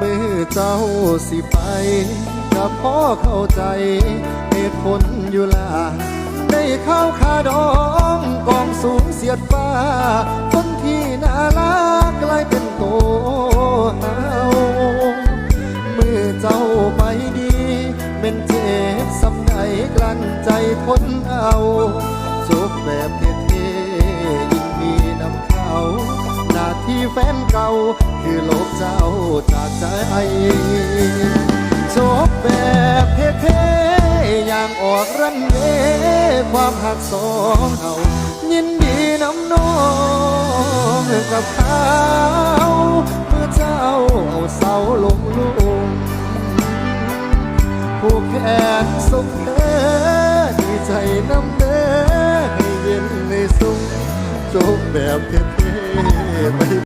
มือเจ้าสิไปกับพ่อเข้าใจเหตุผลอยู่ล่ะได้เข้าคาดองกองสูงเสียดฟ้าคนที่น่ารักกลายเป็นโตเฮามือเจ้าไปดีเป็นเจ็บสำใดกลั้นใจทนเอาจบแบบเท่ๆยิ่งมีน้ำเขาหน้าที่แฟนเก่าคือลบเจ้าจากใจ จบแบบเท่ๆอย่างออกรันเวความหักสองเขายินดีน้ำน้องกับเขาเมื่อเจ้าเอาเสาลงลุงผู้แขนสุขเธอดีใจน้ำเด้อให้เย็นในสุขจบแบบเท่ๆไป